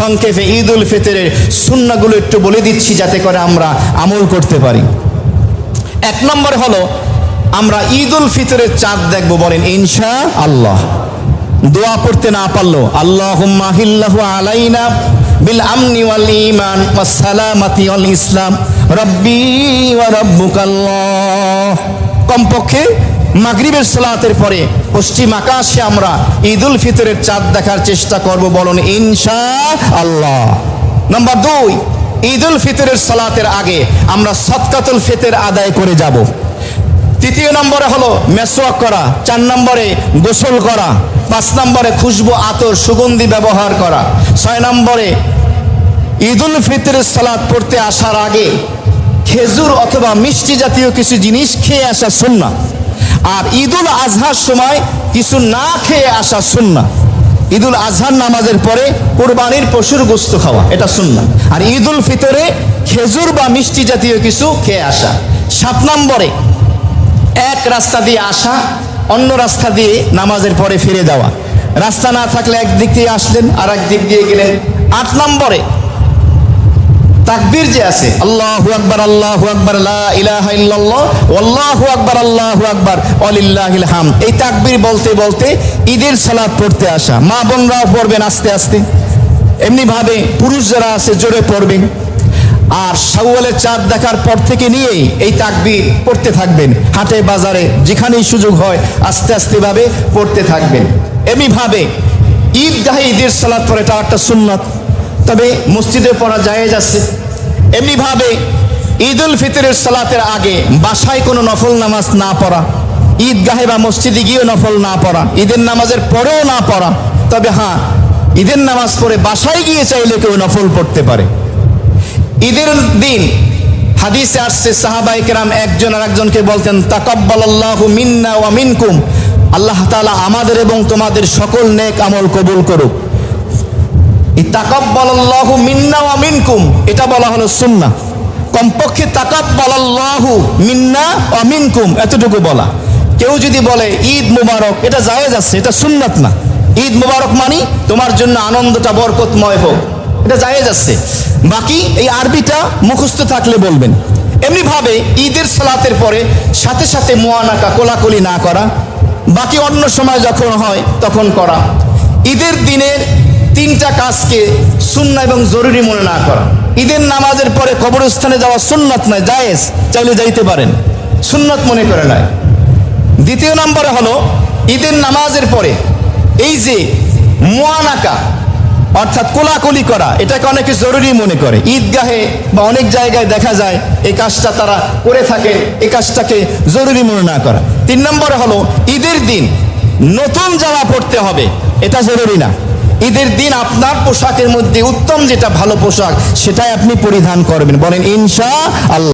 সংক্ষেপে ঈদ উল ফিতরের সুন্নাগুলো একটু বলে দিচ্ছি যাতে করে আমরা আমল করতে পারি। এক নম্বর হলো, আমরা ঈদ উল ফিতরের চাঁদ দেখব বলেন ইনশা আল্লাহ দোয়া করতে না পারল আল্লাহ আলাইনা বিল আমনি ওয়াল ইমান ওয়াস সালামাতি ওয়াল ইসলাম, রব্বি ওয়া কমপক্ষে মাগরিবের সালাতের পরে পশ্চিম আকাশে আমরা ঈদ উল ফিতরের চাঁদ দেখার চেষ্টা করব বলুন ইনশা আল্লাহ নাম্বার দুই ঈদ উল ফিতরের সালাতের আগে আমরা সৎকাতুল ফিতর আদায় করে যাব। তৃতীয় নম্বরে হলো মেসোয়াক করা, চার নম্বরে গোসল করা, পাঁচ নম্বরে খুশবু, আতর, সুগন্ধি ব্যবহার করা, ছয় নম্বরে ঈদ উল ফিতরের সালাত পড়তে আসার আগে খেজুর অথবা মিষ্টি জাতীয় কিছু জিনিস খেয়ে আসা সুন্না আর ঈদুল আজহার সময় কিছু না খেয়ে আসা সুন্না ঈদুল আজহার নামাজের পরে কোরবানির পশুর গোস্ত খাওয়া, এটা সুন্না আর ঈদুল ফিতরে খেজুর বা মিষ্টি জাতীয় কিছু খেয়ে আসা। সাত নম্বরে, এক রাস্তা দিয়ে আসা, অন্য রাস্তা দিয়ে নামাজের পরে ফিরে দেওয়া রাস্তা না থাকলে একদিক দিয়ে আসলেন আর এক দিক দিয়ে গেলেন। আট নম্বরে তাকবীর যে আছে, আল্লাহু আকবার আল্লাহু আকবার, লা ইলাহা ইল্লাল্লাহ, আল্লাহু আকবার আল্লাহু আকবার ওয়ালিল্লাহিল হাম। এই তাকবীর বলতে বলতে ঈদের সালাত পড়তে আসা। মা বোনরাও পড়বেন আস্তে আস্তে। এমনি ভাবে পুরুষ যারা আছে, জোরে পড়বেন। আর শাওয়ালের চাঁদ দেখার পর থেকে নিয়েই এই তাকবীর পড়তে থাকবেন। হাটে, বাজারে, যেখানেই সুযোগ হয়, আস্তে আস্তে ভাবে পড়তে থাকবেন। এমনি ভাবে ঈদগাহে ঈদের সালাত পরে এটা একটা সুন্নত। তবে মসজিদে পড়া জায়েজ আছে। এমনিভাবে ঈদ উল ফিতরের সালাতের আগে বাসায় কোনো নফল নামাজ না পড়া, ঈদগাহে বা মসজিদে গিয়েও নফল না পড়া, ঈদের নামাজের পরেও না পড়া। তবে হ্যাঁ ঈদের নামাজ পড়ে বাসায় গিয়ে চাইলে কেউ নফল পড়তে পারে। ঈদের দিন হাদিসে আসছে সাহাবাই কেরাম একজন আর একজনকে বলতেন তাকাব্বাল আল্লাহু মিন্না ওয়া মিনকুম। আল্লাহ তাআলা আমাদের এবং তোমাদের সকল নেক আমল কবুল করুক। তাকাব্বালাল্লাহু মিন্না ওয়া মিনকুম। এটা বলা হলো সুন্না। কমপক্ষে তাকাব্বালাল্লাহু মিন্না ওয়া মিনকুম, এতটুকু বলা। কেউ যদি বলে ঈদ মুবারক, এটা জায়েজ আছে, এটা সুন্নাত না। ঈদ মুবারক মানি তোমার জন্য আনন্দটা বরকতময় হোক, এটা জায়েজ আছে। বাকি এই আরবিটা মুখস্থ থাকলে বলবেন। এমনি ভাবে ঈদের সালাতের পরে সাথে সাথে মোয়ানাকা কোলাকুলি না করা। বাকি অন্য সময় যখন হয়, তখন করা। ঈদের দিনের তিনটা কাজকে সুন্না এবং জরুরি মনে না করা। ঈদের নামাজের পরে কবরস্থানে যাওয়া সুন্নত নয়, জায়েজ। চাইলে যাইতে পারেন। সুন্নত মনে করে নয়। দ্বিতীয় নম্বরে হলো, ঈদের নামাজের পরে এই যে মোয়ানাকা, অর্থাৎ কোলাকুলি করা, এটাকে অনেকে জরুরি মনে করে। ঈদগাহে বা অনেক জায়গায় দেখা যায়, এই কাজটা তারা করে থাকে, এই কাজটাকে জরুরি মনে না করা। তিন নম্বরে হলো, ঈদের দিন নতুন জামা পড়তে হবে, এটা জরুরি না। ঈদের দিন আপনার পোশাকের মধ্যে উত্তম যেটা ভালো পোশাক, সেটাই আপনি পরিধান করবেন। বলেন, ইনশা আল্লাহ।